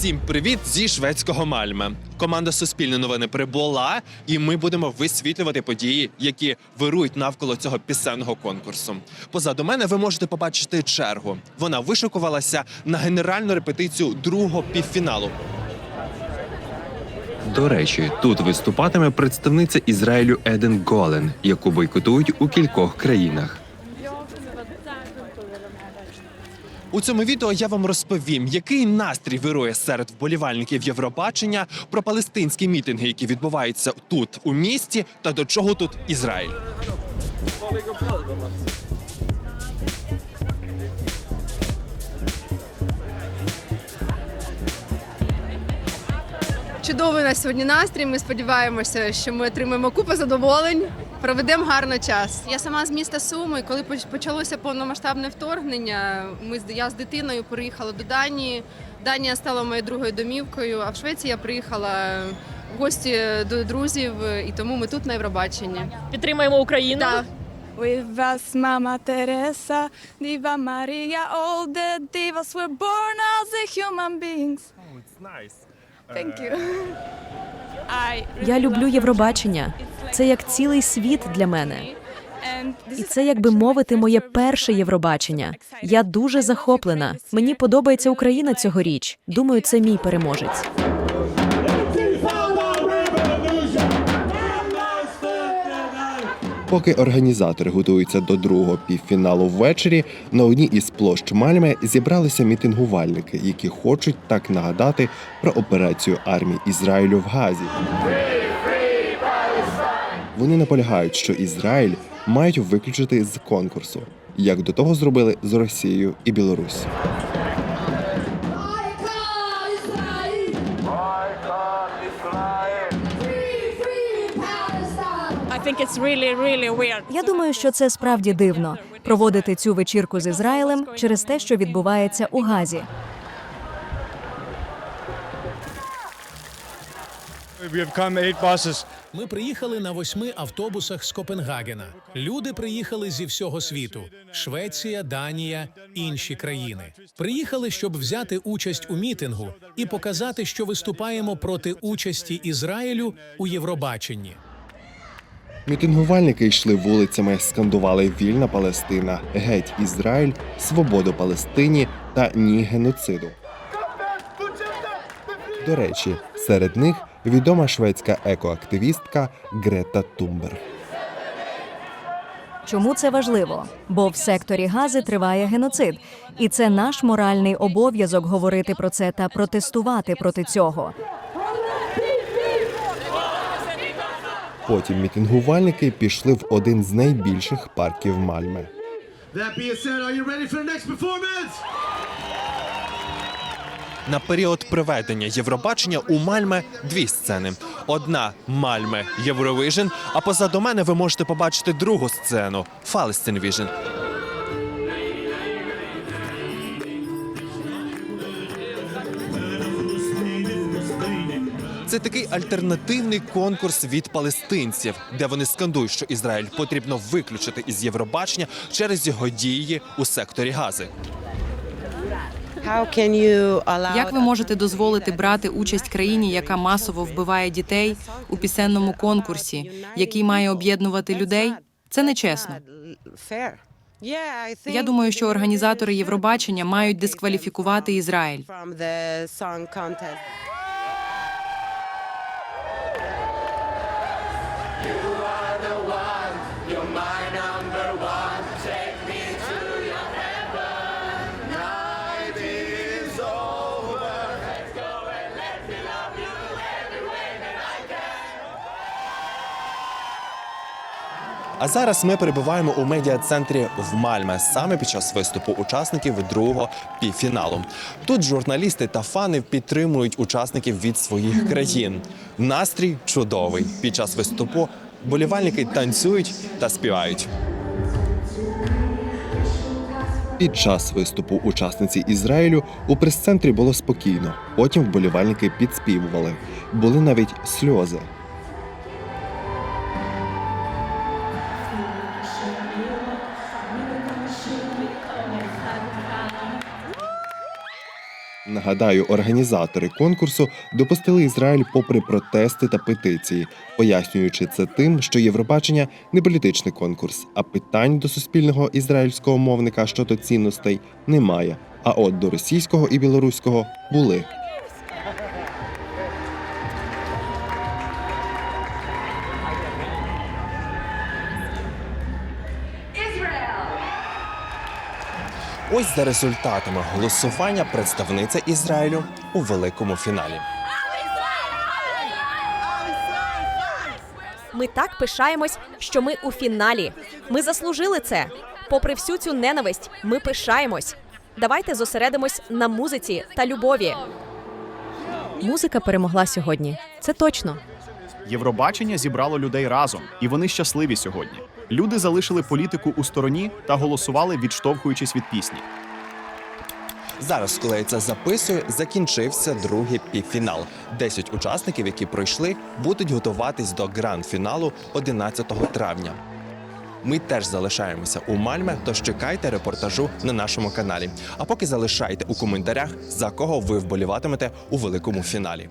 Всім привіт зі шведського Мальме. Команда Суспільне новини прибула, і ми будемо висвітлювати події, які вирують навколо цього пісенного конкурсу. Позаду мене ви можете побачити чергу. Вона вишикувалася на генеральну репетицію другого півфіналу. До речі, тут виступатиме представниця Ізраїлю Еден Голен, яку бойкотують у кількох країнах. У цьому відео я вам розповім, який настрій вирує серед вболівальників Євробачення про палестинські мітинги, які відбуваються тут у місті, та до чого тут Ізраїль. Чудовий у нас сьогодні настрій. Ми сподіваємося, що ми отримаємо купу задоволень. Проведемо гарно час. Я сама з міста Суми. Коли почалося повномасштабне вторгнення, ми з я з дитиною приїхала до Данії. Данія стала моєю другою домівкою. А в Швеції я приїхала в гості до друзів, і тому ми тут на Євробаченні. Підтримаємо Україну. Так. With us, Mama Teresa, Diva Maria, all the divas were born as the human beings. Thank you. I Я люблю Євробачення. Це як цілий світ для мене. І це, як би мовити, моє перше Євробачення. Я дуже захоплена. Мені подобається Україна цьогоріч. Думаю, це мій переможець. Поки організатори готуються до другого півфіналу ввечері, на одній із площ Мальме зібралися мітингувальники, які хочуть так нагадати про операцію армії Ізраїлю в Газі. Вони наполягають, що Ізраїль мають виключити з конкурсу, як до того зробили з Росією і weird. Я думаю, що це справді дивно проводити цю вечірку з Ізраїлем через те, що відбувається у Газі. Ми приїхали на восьми автобусах з Копенгагена. Люди приїхали зі всього світу: Швеція, Данія, інші країни. Приїхали, щоб взяти участь у мітингу і показати, що виступаємо проти участі Ізраїлю у Євробаченні. Мітингувальники йшли вулицями, скандували Вільна Палестина, геть Ізраїль, свободу Палестині та ні геноциду. До речі, серед них відома шведська екоактивістка Грета Тумберг. Чому це важливо? Бо в секторі Гази триває геноцид, і це наш моральний обов'язок говорити про це та протестувати проти цього. Потім мітингувальники пішли в один з найбільших парків Мальме. That being said, are you ready for the next performance? На період проведення Євробачення у Мальме дві сцени. Одна Мальме Євровижн, а позаду мене ви можете побачити другу сцену Фалестин Віжн. Це такий альтернативний конкурс від палестинців, де вони скандують, що Ізраїль потрібно виключити із Євробачення через його дії у секторі Гази. Як ви можете дозволити брати участь країні, яка масово вбиває дітей у пісенному конкурсі, який має об'єднувати людей? Це нечесно. Я думаю, що організатори Євробачення мають дискваліфікувати Ізраїль. А зараз ми перебуваємо у медіа-центрі в Мальме саме під час виступу учасників другого півфіналу. Тут журналісти та фани підтримують учасників від своїх країн. Настрій чудовий. Під час виступу болівальники танцюють та співають. Під час виступу учасниці Ізраїлю у прес-центрі було спокійно. Потім вболівальники підспівували. Були навіть сльози. Нагадаю, організатори конкурсу допустили Ізраїль попри протести та петиції, пояснюючи це тим, що Євробачення не політичний конкурс, а питань до суспільного ізраїльського мовника щодо цінностей немає. А от до російського і білоруського були. Ось за результатами голосування представниця Ізраїлю у великому фіналі. Ми так пишаємось, що ми у фіналі. Ми заслужили це. Попри всю цю ненависть, ми пишаємось. Давайте зосередимось на музиці та любові. Музика перемогла сьогодні. Це точно. Євробачення зібрало людей разом, і вони щасливі сьогодні. Люди залишили політику у стороні та голосували, відштовхуючись від пісні. Зараз, коли я це записую, закінчився другий півфінал. Десять учасників, які пройшли, будуть готуватись до гранд-фіналу 11 травня. Ми теж залишаємося у Мальме, тож чекайте репортажу на нашому каналі. А поки залишайте у коментарях, за кого ви вболіватимете у великому фіналі.